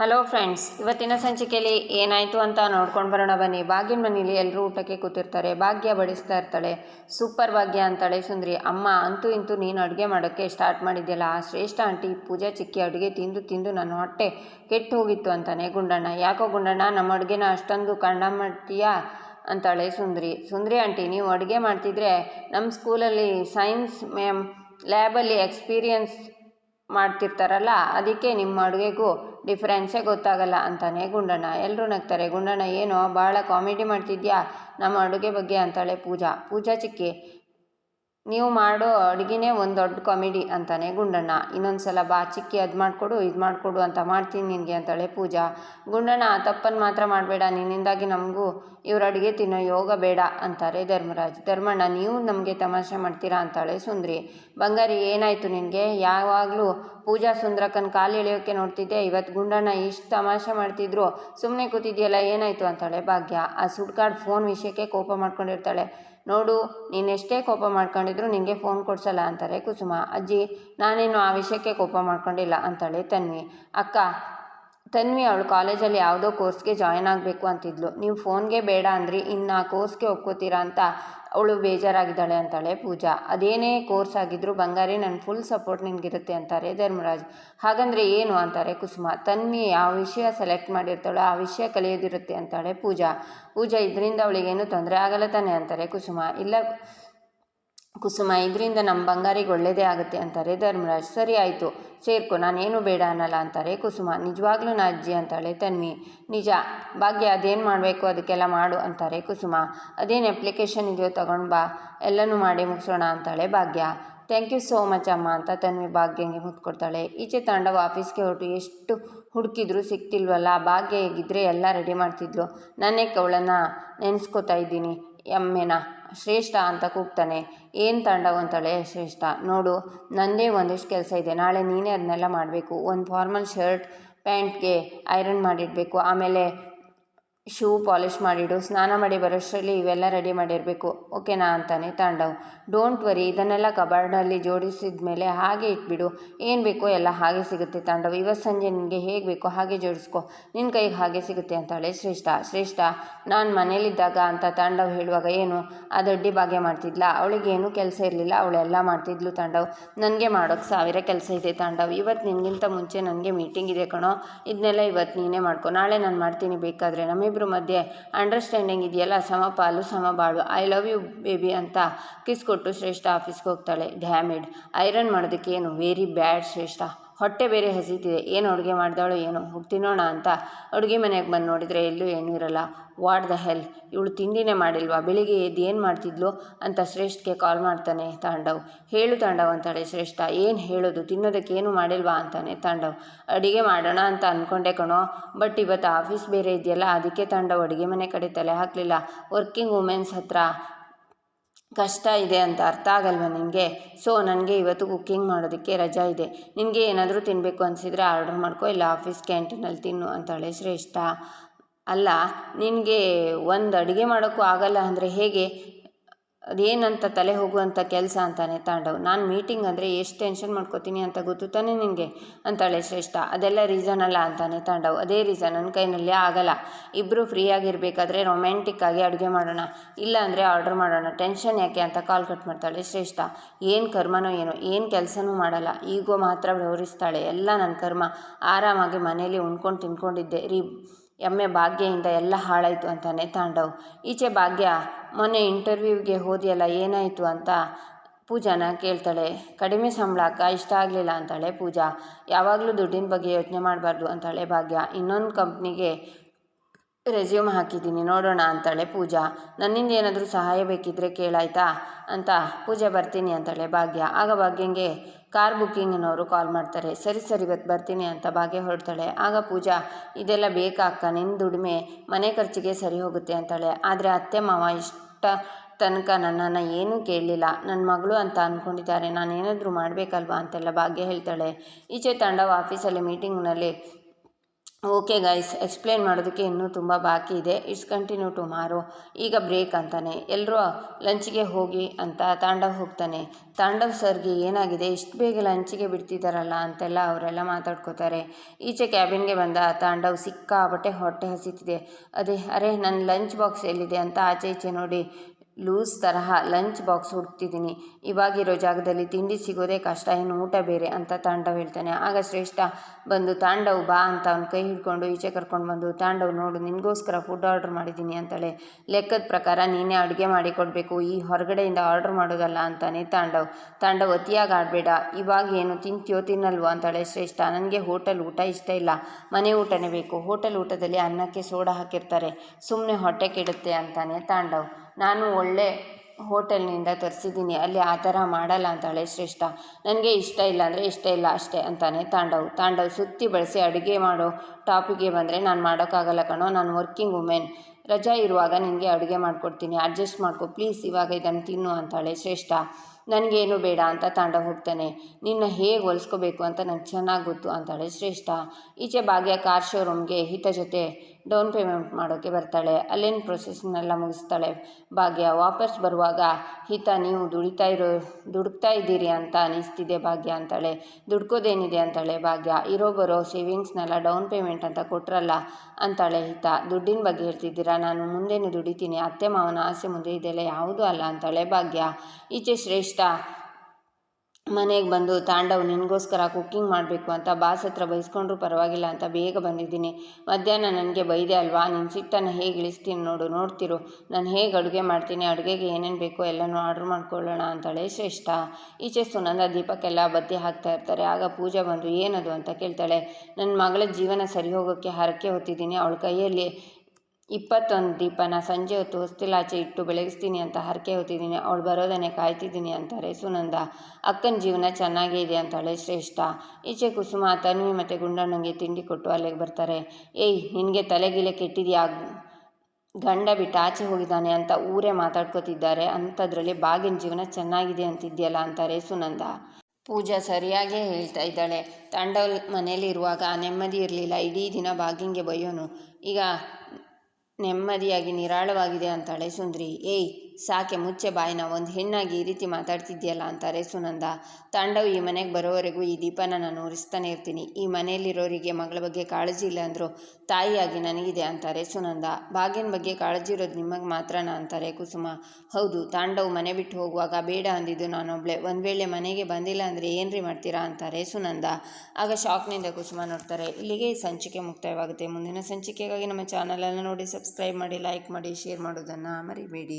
Hello friends ಇವತ್ತಿನ ಸಂಚಿಕೆಯಲ್ಲಿ ಏನಾಯಿತು ಅಂತ ನೋಡ್ಕೊಂಡು ಬರೋಣ ಬನ್ನಿ. ಭಾಗ್ಯನ ಮನೇಲಿ ಎಲ್ಲರೂ ಊಟಕ್ಕೆ ಕೂತಿರ್ತಾರೆ, ಭಾಗ್ಯ ಬಡಿಸ್ತಾ ಇರ್ತಾಳೆ ಸೂಪರ್ ಭಾಗ್ಯ ಅಂತಾಳೆ ಸುಂದ್ರಿ. ಅಮ್ಮ, ಅಂತೂ ಇಂತೂ ನೀನು ಅಡುಗೆ ಮಾಡೋಕ್ಕೆ ಸ್ಟಾರ್ಟ್ ಮಾಡಿದ್ಯಲ್ಲ, ಆ ಶ್ರೇಷ್ಠ ಆಂಟಿ ಪೂಜಾ ಚಿಕ್ಕಿ ಅಡುಗೆ ತಿಂದು ತಿಂದು ನನ್ನ ಹೊಟ್ಟೆ ಕೆಟ್ಟು ಹೋಗಿತ್ತು ಅಂತಾನೆ ಗುಂಡಣ್ಣ. ಯಾಕೋ ಗುಂಡಣ್ಣ, ನಮ್ಮ ಅಡುಗೆನ ಅಷ್ಟೊಂದು ಕಂಡ ಮಾಡ್ತೀಯಾ ಅಂತಾಳೆ ಸುಂದ್ರಿ. ಸುಂದ್ರಿ ಆಂಟಿ, ನೀವು ಅಡುಗೆ ಮಾಡ್ತಿದ್ರೆ ನಮ್ಮ ಸ್ಕೂಲಲ್ಲಿ ಸೈನ್ಸ್ ಮ್ಯಾಮ್ ಲ್ಯಾಬಲ್ಲಿ ಎಕ್ಸ್ಪೀರಿಯನ್ಸ್ ಮಾಡ್ತಿರ್ತಾರಲ್ಲ, ಅದಕ್ಕೆ ನಿಮ್ಮ ಅಡುಗೆಗೂ ಡಿಫ್ರೆನ್ಸೇ ಗೊತ್ತಾಗಲ್ಲ ಅಂತಾನೆ ಗುಂಡಣ್ಣ. ಎಲ್ಲರೂ ನಗ್ತಾರೆ. ಗುಂಡಣ್ಣ, ಏನೋ ಭಾಳ ಕಾಮಿಡಿ ಮಾಡ್ತಿದ್ಯಾ? ನಮ್ಮ ಅಡುಗೆ ಬಗ್ಗೆ ಅಂತಾಳೆ ಪೂಜಾ. ಪೂಜಾ ಚಿಕ್ಕಿ ನೀವು ಮಾಡೋ ಅಡುಗೆನೇ ಒಂದು ದೊಡ್ಡ ಕಾಮಿಡಿ ಅಂತಾನೆ ಗುಂಡಣ್ಣ. ಇನ್ನೊಂದು ಸಲ ಬಾ, ಚಿಕ್ಕಿ ಅದು ಮಾಡಿಕೊಡು, ಇದು ಮಾಡಿಕೊಡು ಅಂತ ಮಾಡ್ತೀನಿ ನಿನಗೆ ಅಂತಾಳೆ ಪೂಜಾ. ಗುಂಡಣ್ಣ ಆ ತಪ್ಪನ್ನು ಮಾತ್ರ ಮಾಡಬೇಡ, ನಿನ್ನಿಂದಾಗಿ ನಮಗೂ ಇವ್ರ ಅಡುಗೆ ತಿನ್ನೋ ಯೋಗ ಬೇಡ ಅಂತಾರೆ ಧರ್ಮರಾಜ್. ಧರ್ಮಣ್ಣ, ನೀವು ನಮಗೆ ತಮಾಷೆ ಮಾಡ್ತೀರಾ ಅಂತಾಳೆ ಸುಂದ್ರಿ. ಬಂಗಾರಿ, ಏನಾಯಿತು ನಿನಗೆ? ಯಾವಾಗಲೂ ಪೂಜಾ ಸುಂದ್ರಕ್ಕನ ಕಾಲು ಎಳೆಯೋಕ್ಕೆ ನೋಡ್ತಿದ್ದೆ. ಇವತ್ತು ಗುಂಡಣ್ಣ ಇಷ್ಟು ತಮಾಷೆ ಮಾಡ್ತಿದ್ರು. ಸುಮ್ಮನೆ ಕೂತಿದ್ಯಲ್ಲ, ಏನಾಯಿತು ಅಂತಾಳೆ ಭಾಗ್ಯ. ಆ ಸುಡ್ಕಾಡ್ ಫೋನ್ ವಿಷಯಕ್ಕೆ ಕೋಪ ಮಾಡ್ಕೊಂಡಿರ್ತಾಳೆ. ನೋಡು ನೀನೆಷ್ಟೇ ಕೋಪ ಮಾಡ್ಕೊಂಡಿದ್ರು ನಿನಗೆ ಫೋನ್ ಕೊಡಿಸಲ್ಲ ಅಂತಾರೆ ಕುಸುಮ. ಅಜ್ಜಿ, ನಾನೇನು ಆ ವಿಷಯಕ್ಕೆ ಕೋಪ ಮಾಡ್ಕೊಂಡಿಲ್ಲ, ಅಂತಾಳೆ ತನ್ವಿ. ಅಕ್ಕ ತನ್ವಿ ಅವಳು ಕಾಲೇಜಲ್ಲಿ ಯಾವುದೋ ಕೋರ್ಸ್ಗೆ ಜಾಯ್ನ್ ಆಗಬೇಕು ಅಂತಿದ್ಲು. ನೀವು ಫೋನ್ಗೆ ಬೇಡ ಅಂದ್ರಿ, ಇನ್ನು ಆ ಕೋರ್ಸ್ಗೆ ಒಪ್ಕೋತೀರಾ ಅಂತ ಅವಳು ಬೇಜಾರಾಗಿದ್ದಾಳೆ ಅಂತಾಳೆ ಪೂಜಾ. ಅದೇನೇ ಕೋರ್ಸ್ ಆಗಿದ್ರು ಬಂಗಾರಿ ನನ್ನ ಫುಲ್ ಸಪೋರ್ಟ್ ನಿನಗಿರುತ್ತೆ ಅಂತಾರೆ ಧರ್ಮರಾಜ್. ಹಾಗಂದರೆ ಏನು ಅಂತಾರೆ ಕುಸುಮ? ತನ್ವಿ ಯಾವ ವಿಷಯ ಸೆಲೆಕ್ಟ್ ಮಾಡಿರ್ತಾಳೋ ಆ ವಿಷಯ ಕಲಿಯೋದಿರುತ್ತೆ ಅಂತಾಳೆ ಪೂಜಾ. ಪೂಜಾ, ಇದರಿಂದ ಅವಳಿಗೇನು ತೊಂದರೆ ಆಗಲ್ಲ ತಾನೆ ಅಂತಾರೆ ಕುಸುಮ. ಇಲ್ಲ ಕುಸುಮ, ಇದರಿಂದ ನಮ್ಮ ಬಂಗಾರಿಗೆ ಒಳ್ಳೆಯದೇ ಆಗುತ್ತೆ ಅಂತಾರೆ. ಧರ್ಮರಾಜ್, ಸರಿ ಆಯಿತು, ಸೇರ್ಕೊ, ನಾನೇನು ಬೇಡ ಅನ್ನಲ್ಲ ಅಂತಾರೆ. ಕುಸುಮ, ನಿಜವಾಗ್ಲೂ ನಾ ಅಜ್ಜಿ ಅಂತಾಳೆ, ತನ್ವಿ, ನಿಜ, ಭಾಗ್ಯ, ಅದೇನು ಮಾಡಬೇಕು ಅದಕ್ಕೆಲ್ಲ ಮಾಡು ಅಂತಾರೆ ಕುಸುಮ. ಅದೇನು ಅಪ್ಲಿಕೇಶನ್ ಇದೆಯೋ ತಗೊಂಡು ಬಾ, ಎಲ್ಲನೂ ಮಾಡಿ ಮುಗಿಸೋಣ ಅಂತಾಳೆ ಭಾಗ್ಯ. ಥ್ಯಾಂಕ್ ಯು ಸೋ ಮಚ್ ಅಮ್ಮ ಅಂತ ತನ್ವಿ ಭಾಗ್ಯಂಗೆ ಮುತ್ಕೊಡ್ತಾಳೆ. ಈಚೆ ತಾಂಡವ ಆಫೀಸ್ಗೆ ಹೊರಟು ಎಷ್ಟು ಹುಡುಕಿದ್ರು ಸಿಕ್ತಿಲ್ವಲ್ಲ, ಭಾಗ್ಯ ಹೇಗಿದ್ದರೆ ಎಲ್ಲ ರೆಡಿ ಮಾಡ್ತಿದ್ಲು. ನಾನೇ ಕವಳನ್ನು ನೆನೆಸ್ಕೊತಾ ಇದ್ದೀನಿ. ಎಮ್ಮೆನ? ಶ್ರೇಷ್ಠ ಅಂತ ಕೂಗ್ತಾನೆ. ಏನು ಅಂತಾಳೆ ಶ್ರೇಷ್ಠ? ನೋಡು ನನ್ನದೇ ಒಂದಿಷ್ಟು ಕೆಲಸ ಇದೆ. ನಾಳೆ ನೀನೇ ಅದನ್ನೆಲ್ಲ ಮಾಡಬೇಕು. ಒಂದು ಫಾರ್ಮಲ್ ಶರ್ಟ್ ಪ್ಯಾಂಟ್ಗೆ ಐರನ್ ಮಾಡಿಡಬೇಕು. ಆಮೇಲೆ ಶೂ ಪಾಲಿಷ್ ಮಾಡಿಡು, ಸ್ನಾನ ಮಾಡಿ ಬರೋಷ್ಟರಲ್ಲಿ ಇವೆಲ್ಲ ರೆಡಿ ಮಾಡಿರಬೇಕು. ಓಕೆನಾ ಅಂತಾನೆ ತಾಂಡವ್. ಡೋಂಟ್ ವರಿ, ಇದನ್ನೆಲ್ಲ ಕಬಾರ್ಡಲ್ಲಿ ಜೋಡಿಸಿದ ಮೇಲೆ ಹಾಗೆ ಇಟ್ಬಿಡು. ಏನು ಬೇಕೋ ಎಲ್ಲ ಹಾಗೆ ಸಿಗುತ್ತೆ ತಾಂಡವ್. ಇವತ್ತು ಸಂಜೆ ನಿನಗೆ ಹೇಗೆ ಬೇಕೋ ಹಾಗೆ ಜೋಡಿಸ್ಕೊ. ನಿನ್ನ ಕೈಗೆ ಹಾಗೆ ಸಿಗುತ್ತೆ ಅಂತಾಳೆ ಶ್ರೇಷ್ಠ. ಶ್ರೇಷ್ಠ, ನಾನು ಮನೇಲಿದ್ದಾಗ ಅಂತ ತಾಂಡವ್ ಹೇಳುವಾಗ ಏನು? ಆ ದೊಡ್ಡಿ ಭಾಗ್ಯ ಮಾಡ್ತಿದ್ಲ? ಅವಳಿಗೇನು ಕೆಲಸ ಇರಲಿಲ್ಲ? ಅವಳೆಲ್ಲ ಮಾಡ್ತಿದ್ಲು ತಾಂಡವ್. ನನಗೆ ಮಾಡೋಕ್ಕೆ ಸಾವಿರ ಕೆಲಸ ಇದೆ ತಾಂಡವ್. ಇವತ್ತು ನಿನಗಿಂತ ಮುಂಚೆ ನನಗೆ ಮೀಟಿಂಗ್ ಇದೆ ಕಣೋ. ಇದನ್ನೆಲ್ಲ ಇವತ್ತು ನೀನೇ ಮಾಡ್ಕೊ. ನಾಳೆ ನಾನು ಮಾಡ್ತೀನಿ ಬೇಕಾದರೆ. ಮಧ್ಯೆ ಅಂಡರ್ಸ್ಟ್ಯಾಂಡಿಂಗ್ ಇದೆಯಲ್ಲ? ಸಮಪಾಲು, ಸಮಬಾಳು ಐ ಲವ್ ಯು ಬೇಬಿ ಅಂತ ಕಿಸ್ ಕೊಟ್ಟು ಶ್ರೇಷ್ಠ ಆಫೀಸ್ಗೆ ಹೋಗ್ತಾಳೆ. ಡ್ಯಾಮಿಡ್ ಐರನ್ ಮಾಡೋದಕ್ಕೆ ಏನು? ವೆರಿ ಬ್ಯಾಡ್ ಶ್ರೇಷ್ಠ. ಹೊಟ್ಟೆ ಬೇರೆ ಹಸಿತಿದೆ. ಏನು ಅಡುಗೆ ಮಾಡಿದಾಳು ಏನೋ, ಹೋಗಿ ತಿನ್ನೋಣ ಅಂತ ಅಡುಗೆ ಮನೆಗೆ ಬಂದು ನೋಡಿದರೆ ಎಲ್ಲೂ ಏನೂ ಇರಲ್ಲ. ವಾಟ್ ದ ಹೆಲ್, ಇವಳು ತಿಂಡಿನೇ ಮಾಡಿಲ್ವಾ? ಬೆಳಿಗ್ಗೆ ಎದ್ದು ಏನು ಮಾಡ್ತಿದ್ಲು ಅಂತ ಶ್ರೇಷ್ಠಗೆ ಕಾಲ್ ಮಾಡ್ತಾನೆ ತಾಂಡವ್. ಹೇಳು ತಾಂಡವ್, ಅಂತಾಳೆ ಶ್ರೇಷ್ಠ. ಏನು ಹೇಳೋದು? ತಿನ್ನೋದಕ್ಕೆ ಏನು ಮಾಡಿಲ್ವಾ? ಅಂತಾನೆ ತಾಂಡವ್. ಅಡುಗೆ ಮಾಡೋಣ ಅಂತ ಅಂದ್ಕೊಂಡೆ ಕಣೋ, ಬಟ್ ಇವತ್ತು ಆಫೀಸ್ ಬೇರೆ ಇದೆಯಲ್ಲ, ಅದಕ್ಕೆ ತಾಂಡವ್ ಅಡುಗೆ ಮನೆ ಕಡೆ ತಲೆ ಹಾಕಲಿಲ್ಲ. ವರ್ಕಿಂಗ್ ವುಮೆನ್ಸ್ ಹತ್ರ ಕಷ್ಟ ಇದೆ ಅಂತ ಅರ್ಥ ಆಗಲ್ವ ನಿನಗೆ ಸೊ ನನಗೆ ಇವತ್ತು ಕುಕ್ಕಿಂಗ್ ಮಾಡೋದಕ್ಕೆ ರಜಾ ಇದೆ. ನಿನಗೆ ಏನಾದರೂ ತಿನ್ನಬೇಕು ಅನಿಸಿದರೆ ಆರ್ಡರ್ ಮಾಡ್ಕೊ, ಇಲ್ಲ ಆಫೀಸ್ ಕ್ಯಾಂಟೀನಲ್ಲಿ ತಿನ್ನು ಅಂತಾಳೆ ಶ್ರೇಷ್ಠ. ಅಲ್ಲ, ನಿನಗೆ ಒಂದು ಅಡುಗೆ ಮಾಡೋಕ್ಕೂ ಆಗಲ್ಲ ಅಂದರೆ ಹೇಗೆ? ಅದೇನಂತ ತಲೆ ಹೋಗುವಂಥ ಕೆಲಸ ಅಂತಾನೆ ತಾಂಡವ್. ನಾನು ಮೀಟಿಂಗ್ ಅಂದರೆ ಎಷ್ಟು ಟೆನ್ಷನ್ ಮಾಡ್ಕೋತೀನಿ ಅಂತ ಗೊತ್ತು ತಾನೆ ನಿನಗೆ? ಅಂತಾಳೆ ಶ್ರೇಷ್ಠ. ಅದೆಲ್ಲ ರೀಸನ್ ಅಲ್ಲ ಅಂತಾನೆ ತಾಂಡವ್. ಅದೇ ರೀಸನ್ ನನ್ನ ಕೈನಲ್ಲಿ ಆಗಲ್ಲ. ಇಬ್ಬರು ಫ್ರೀಯಾಗಿರಬೇಕಾದ್ರೆ ರೊಮ್ಯಾಂಟಿಕ್ ಆಗಿ ಅಡುಗೆ ಮಾಡೋಣ. ಇಲ್ಲ ಅಂದರೆ ಆರ್ಡ್ರ್ ಮಾಡೋಣ. ಟೆನ್ಷನ್ ಯಾಕೆ ಅಂತ ಕಾಲ್ ಕಟ್ ಮಾಡ್ತಾಳೆ ಶ್ರೇಷ್ಠ. ಏನು ಕರ್ಮನೋ ಏನೋ, ಏನು ಕೆಲಸನೂ ಮಾಡಲ್ಲ. ಈಗೋ ಮಾತ್ರ ವ್ಯವಹರಿಸ್ತಾಳೆ. ಎಲ್ಲ ನನ್ನ ಕರ್ಮ. ಆರಾಮಾಗಿ ಮನೆಯಲ್ಲಿ ಉಣ್ಕೊಂಡು ತಿನ್ಕೊಂಡಿದ್ದೆ. ರೀ, ಎಮ್ಮೆ ಭಾಗ್ಯದಿಂದ ಎಲ್ಲ ಹಾಳಾಯಿತು ಅಂತಾನೆ ತಾಂಡವ್. ಈಚೆ ಭಾಗ್ಯ ಮೊನ್ನೆ ಇಂಟರ್ವ್ಯೂಗೆ ಹೋದಿಯಲ್ಲ, ಏನಾಯಿತು ಅಂತ ಪೂಜಾನ ಕೇಳ್ತಾಳೆ. ಕಡಿಮೆ ಸಂಬಳ ಅಕ್ಕ ಇಷ್ಟ ಆಗಲಿಲ್ಲ ಅಂತಾಳೆ ಪೂಜಾ. ಯಾವಾಗಲೂ ದುಡ್ಡಿನ ಬಗ್ಗೆ ಯೋಚನೆ ಮಾಡಬಾರ್ದು ಅಂತಾಳೆ ಭಾಗ್ಯ. ಇನ್ನೊಂದು ಕಂಪ್ನಿಗೆ ರೆಸ್ಯೂಮ್ ಹಾಕಿದ್ದೀನಿ, ನೋಡೋಣ ಅಂತಾಳೆ ಪೂಜಾ. ನನ್ನಿಂದ ಏನಾದರೂ ಸಹಾಯ ಬೇಕಿದ್ದರೆ ಕೇಳಾಯ್ತಾ? ಅಂತ ಪೂಜಾ ಬರ್ತೀನಿ ಅಂತಾಳೆ ಭಾಗ್ಯ. ಆಗ ಭಾಗ್ಯಂಗೆ ಕಾರ್ ಬುಕ್ಕಿಂಗ್ನವರು ಕಾಲ್ ಮಾಡ್ತಾರೆ. ಸರಿ ಸರಿ ಇವತ್ತು ಬರ್ತೀನಿ ಅಂತ ಭಾಗ್ಯ ಹೊರಡ್ತಾಳೆ. ಆಗ ಪೂಜಾ, ಇದೆಲ್ಲ ಬೇಕಾ ಅಕ್ಕ? ನಿನ್ನ ದುಡಿಮೆ ಮನೆ ಖರ್ಚಿಗೆ ಸರಿ ಹೋಗುತ್ತೆ ಅಂತಾಳೆ. ಆದರೆ ಅತ್ತೆ, ಮಾವ ಇಷ್ಟ ತನಕ ನನ್ನನ್ನು ಏನೂ ಕೇಳಲಿಲ್ಲ. ನನ್ನ ಮಗಳು ಅಂತ ಅಂದ್ಕೊಂಡಿದ್ದಾರೆ ನಾನು ಏನಾದರೂ ಮಾಡಬೇಕಲ್ವಾ ಅಂತೆಲ್ಲ ಭಾಗ್ಯ ಹೇಳ್ತಾಳೆ. ಈಚೆ ತಾಂಡವ ಆಫೀಸಲ್ಲಿ ಮೀಟಿಂಗ್ನಲ್ಲಿ ಓಕೆ ಗೈಸ್ ಎಕ್ಸ್ಪ್ಲೇನ್ ಮಾಡೋದಕ್ಕೆ ಇನ್ನೂ ತುಂಬ ಬಾಕಿ ಇದೆ. ಇಟ್ಸ್ ಕಂಟಿನ್ಯೂ ಟು ಮಾರು ಈಗ ಬ್ರೇಕ್ ಅಂತಾನೆ. ಎಲ್ಲರೂ ಲಂಚಿಗೆ ಹೋಗಿ ಅಂತ ತಾಂಡವ್ ಹೋಗ್ತಾನೆ. ತಾಂಡವ್ ಸರ್ಗೆ ಏನಾಗಿದೆ? ಇಷ್ಟು ಬೇಗ ಲಂಚಿಗೆ ಬಿಡ್ತಿದ್ದಾರಲ್ಲ ಅಂತೆಲ್ಲ ಅವರೆಲ್ಲ ಮಾತಾಡ್ಕೋತಾರೆ. ಈಚೆ ಕ್ಯಾಬಿನ್ಗೆ ಬಂದ ತಾಂಡವ್ ಸಿಕ್ಕಾಪಟ್ಟೆ ಹೊಟ್ಟೆ ಹಸಿತಿದೆ. ಅದೇ, ಅರೆ ನನ್ನ ಲಂಚ್ ಬಾಕ್ಸ್ ಎಲ್ಲಿದೆ ಅಂತ ಆಚೆ ಈಚೆ ನೋಡಿ. ಲೂಸ್ ತರಹ ಲಂಚ್ ಬಾಕ್ಸ್ ಹುಡುಕ್ತಿದ್ದೀನಿ ಇವಾಗಿರೋ ಜಾಗದಲ್ಲಿ ತಿಂಡಿ ಸಿಗೋದೇ ಕಷ್ಟ, ಇನ್ನು ಊಟ ಬೇರೆ ಅಂತ ತಾಂಡವ್ ಹೇಳ್ತಾನೆ. ಆಗ ಶ್ರೇಷ್ಠ, ಬಂದು ತಾಂಡವ್ ಬಾ ಅಂತ ಅವ್ನ ಕೈ ಹಿಡ್ಕೊಂಡು ಈಚೆ ಕರ್ಕೊಂಡು ಬಂದು, ತಾಂಡವ್ ನೋಡು, ನಿನಗೋಸ್ಕರ ಫುಡ್ ಆರ್ಡ್ರ್ ಮಾಡಿದ್ದೀನಿ ಅಂತಾಳೆ. ಲೆಕ್ಕದ ಪ್ರಕಾರ ನೀನೇ ಅಡುಗೆ ಮಾಡಿ ಕೊಡಬೇಕು, ಈ ಹೊರಗಡೆಯಿಂದ ಆರ್ಡ್ರ್ ಮಾಡೋದಲ್ಲ ಅಂತಾನೆ ತಾಂಡವ್. ತಾಂಡವ್ ಅತಿಯಾಗಿ ಆಡಬೇಡ, ಇವಾಗ ಏನು ತಿಂತೀಯೋ ತಿನ್ನಲ್ವೋ ಅಂತಾಳೆ ಶ್ರೇಷ್ಠ. ನನಗೆ ಹೋಟೆಲ್ ಊಟ ಇಷ್ಟ ಇಲ್ಲ, ಮನೆ ಊಟನೇ ಬೇಕು. ಹೋಟೆಲ್ ಊಟದಲ್ಲಿ ಅನ್ನಕ್ಕೆ ಸೋಡಾ ಹಾಕಿರ್ತಾರೆ ಸುಮ್ಮನೆ ಹೊಟ್ಟೆ ಕೆಡುತ್ತೆ ಅಂತಾನೆ ತಾಂಡವ್. ನಾನು ಒಳ್ಳೆ ಹೋಟೆಲ್ನಿಂದ ತರಿಸಿದ್ದೀನಿ, ಅಲ್ಲಿ ಆ ಥರ ಮಾಡಲ್ಲ ಅಂತಾಳೆ ಶ್ರೇಷ್ಠ. ನನಗೆ ಇಷ್ಟ ಇಲ್ಲ ಅಂದರೆ ಇಷ್ಟ ಇಲ್ಲ ಅಷ್ಟೇ ಅಂತಾನೆ ತಾಂಡವ್. ತಾಂಡವ್ ಸುತ್ತಿ ಬಳಸಿ ಅಡುಗೆ ಮಾಡೋ ಟಾಪಿಗೆ ಬಂದರೆ ನಾನು ಮಾಡೋಕ್ಕಾಗಲ್ಲ ಕಣೋ, ನಾನು ವರ್ಕಿಂಗ್ ವುಮೆನ್. ರಜಾ ಇರುವಾಗ ನಿನಗೆ ಅಡುಗೆ ಮಾಡಿಕೊಡ್ತೀನಿ, ಅಡ್ಜಸ್ಟ್ ಮಾಡ್ಕೊ, ಪ್ಲೀಸ್ ಇವಾಗ ಇದನ್ನು ತಿನ್ನು ಅಂತಾಳೆ ಶ್ರೇಷ್ಠ. ನನಗೇನು ಬೇಡ ಅಂತ ತಾಂಡವ್ ಹೋಗ್ತಾನೆ. ನಿನ್ನ ಹೇಗೆ ಹೊಲಿಸ್ಕೋಬೇಕು ಅಂತ ನಂಗೆ ಚೆನ್ನಾಗಿ ಗೊತ್ತು ಅಂತಾಳೆ ಶ್ರೇಷ್ಠ. ಈಚೆ ಭಾಗ್ಯ ಕಾರ್ ಶೋರೂಮ್ಗೆ ಹಿತ ಜೊತೆ ಡೌನ್ ಪೇಮೆಂಟ್ ಮಾಡೋಕ್ಕೆ ಬರ್ತಾಳೆ. ಅಲ್ಲೇನು ಪ್ರೊಸೆಸ್ನೆಲ್ಲ ಮುಗಿಸ್ತಾಳೆ. ಭಾಗ್ಯ ವಾಪಸ್ ಬರುವಾಗ, ಹಿತ, ನೀವು ದುಡಿತಾ ಇರೋ, ದುಡುಕ್ತಾ ಇದ್ದೀರಿ ಅಂತ ಅನಿಸ್ತಿದೆ ಭಾಗ್ಯ, ಅಂತಾಳೆ. ದುಡ್ಕೋದೇನಿದೆ, ಅಂತಾಳೆ. ಭಾಗ್ಯ ಇರೋ ಬರೋ ಸೇವಿಂಗ್ಸ್ನೆಲ್ಲ ಡೌನ್ ಪೇಮೆಂಟ್ ಅಂತ ಕೊಟ್ರಲ್ಲ, ಅಂತಾಳೆ ಹಿತ. ದುಡ್ಡಿನ ಬಗ್ಗೆ ಹೇಳ್ತಿದ್ದೀರಾ? ನಾನು ಮುಂದೇನು ದುಡಿತೀನಿ. ಅತ್ತೆ ಮಾವನ ಆಸೆ ಮುಂದೆ ಇದೆಲ್ಲ ಯಾವುದೂ ಅಲ್ಲ, ಅಂತಾಳೆ ಭಾಗ್ಯ. ಈಚೆ ಶ್ರೇಷ್ಠ ಮನೆಗೆ ಬಂದು, ತಾಂಡವ್ ನಿನಗೋಸ್ಕರ ಕುಕ್ಕಿಂಗ್ ಮಾಡಬೇಕು ಅಂತ ಬಾಸ್ ಹತ್ರ ಬೈಸ್ಕೊಂಡ್ರು ಪರವಾಗಿಲ್ಲ ಅಂತ ಬೇಗ ಬಂದಿದ್ದೀನಿ. ಮಧ್ಯಾಹ್ನ ನನಗೆ ಬೈದೆ ಅಲ್ವಾ? ನಿನ್ನ ಸಿಟ್ಟನ್ನು ಹೇಗೆ ಇಳಿಸ್ತೀನಿ ನೋಡು, ನೋಡ್ತಿರು. ನಾನು ಹೇಗೆ ಅಡುಗೆ ಮಾಡ್ತೀನಿ, ಅಡುಗೆಗೆ ಏನೇನು ಬೇಕೋ ಎಲ್ಲನೂ ಆರ್ಡ್ರ್ ಮಾಡ್ಕೊಳ್ಳೋಣ ಅಂತಾಳೆ ಶ್ರೇಷ್ಠ. ಈಚೆ ಸುನಂದ ದೀಪಕ್ಕೆಲ್ಲ ಬತ್ತಿ ಹಾಕ್ತಾ ಇರ್ತಾರೆ. ಆಗ ಪೂಜಾ ಬಂದು, ಏನದು? ಅಂತ ಕೇಳ್ತಾಳೆ. ನನ್ನ ಮಗಳ ಜೀವನ ಸರಿ ಹೋಗೋಕ್ಕೆ ಹರಕೆ ಹೊತ್ತಿದ್ದೀನಿ. ಅವಳ ಕೈಯಲ್ಲಿ ಇಪ್ಪತ್ತೊಂದು ದೀಪನ ಸಂಜೆ ಹೊತ್ತು ಹೊಸ್ತಿಲಾಚೆ ಇಟ್ಟು ಬೆಳಗಿಸ್ತೀನಿ ಅಂತ ಹರಕೆ ಹೊತ್ತಿದ್ದೀನಿ. ಅವಳು ಬರೋದನ್ನೇ ಕಾಯ್ತಿದ್ದೀನಿ ಅಂತಾರೆ ಸುನಂದ. ಅಕ್ಕನ ಜೀವನ ಚೆನ್ನಾಗೇ ಇದೆ ಅಂತಾಳೆ ಶ್ರೇಷ್ಠ. ಈಚೆ ಕುಸುಮ, ತನ್ವಿ ಮತ್ತು ಗುಂಡಣ್ಣಂಗೆ ತಿಂಡಿ ಕೊಟ್ಟು ಅಲ್ಲಿಗೆ ಬರ್ತಾರೆ. ಏಯ್, ನಿನಗೆ ತಲೆಗಿಲೆ ಕೆಟ್ಟಿದೆಯಾ? ಗಂಡ ಬಿಟ್ಟು ಆಚೆ ಹೋಗಿದ್ದಾನೆ ಅಂತ ಊರೇ ಮಾತಾಡ್ಕೋತಿದ್ದಾರೆ. ಅಂಥದ್ರಲ್ಲಿ ಬಾಗಿನ ಜೀವನ ಚೆನ್ನಾಗಿದೆ ಅಂತಿದ್ಯಲ್ಲ ಅಂತಾರೆ ಸುನಂದ. ಪೂಜಾ ಸರಿಯಾಗೇ ಹೇಳ್ತಾ ಇದ್ದಾಳೆ. ತಾಂಡವ್ ಮನೇಲಿ ಇರುವಾಗ ನೆಮ್ಮದಿ ಇರಲಿಲ್ಲ. ಇಡೀ ದಿನ ಬಾಗಿಂಗೆ ಬಯ್ಯೋನು ಈಗ ನೆಮ್ಮದಿಯಾಗಿ ನಿರಾಳವಾಗಿದೆ ಅಂತಾಳೆ ಸುಂದ್ರಿ. ಏಯ್ ಸಾಕೆ ಮುಚ್ಚೆ ಬಾಯಿನ ಒಂದು ಹೆಣ್ಣಾಗಿ ಈ ರೀತಿ ಮಾತಾಡ್ತಿದ್ಯಲ್ಲ ಅಂತಾರೆ ಸುನಂದ. ತಾಂಡವ್ ಈ ಮನೆಗೆ ಬರೋವರೆಗೂ ಈ ದೀಪನ ನಾನು ಉರಿಸ್ತಾನೆ ಇರ್ತೀನಿ. ಈ ಮನೆಯಲ್ಲಿರೋರಿಗೆ ಮಗಳ ಬಗ್ಗೆ ಕಾಳಜಿ ಇಲ್ಲ ಅಂದರು ತಾಯಿಯಾಗಿ ನನಗಿದೆ ಅಂತಾರೆ ಸುನಂದ. ಬಾಗಿನ ಬಗ್ಗೆ ಕಾಳಜಿ ಇರೋದು ನಿಮಗೆ ಮಾತ್ರನಾ ಅಂತಾರೆ ಕುಸುಮ. ಹೌದು, ತಾಂಡವ್ ಮನೆ ಬಿಟ್ಟು ಹೋಗುವಾಗ ಬೇಡ ಅಂದಿದ್ದು ನಾನೊಬ್ಳೆ. ಒಂದು ವೇಳೆ ಮನೆಗೆ ಬಂದಿಲ್ಲ ಅಂದರೆ ಏನ್ರಿ ಮಾಡ್ತೀರಾ ಅಂತಾರೆ ಸುನಂದ. ಆಗ ಶಾಕ್ನಿಂದ ಕುಸುಮ ನೋಡ್ತಾರೆ, ಇಲ್ಲಿಗೆ ಸಂಚಿಕೆ ಮುಕ್ತಾಯವಾಗುತ್ತೆ. ಮುಂದಿನ ಸಂಚಿಕೆಗಾಗಿ ನಮ್ಮ ಚಾನಲನ್ನು ನೋಡಿ, ಸಬ್ಸ್ಕ್ರೈಬ್ ಮಾಡಿ, ಲೈಕ್ ಮಾಡಿ, ಶೇರ್ ಮಾಡೋದನ್ನು ಮರಿಬೇಡಿ.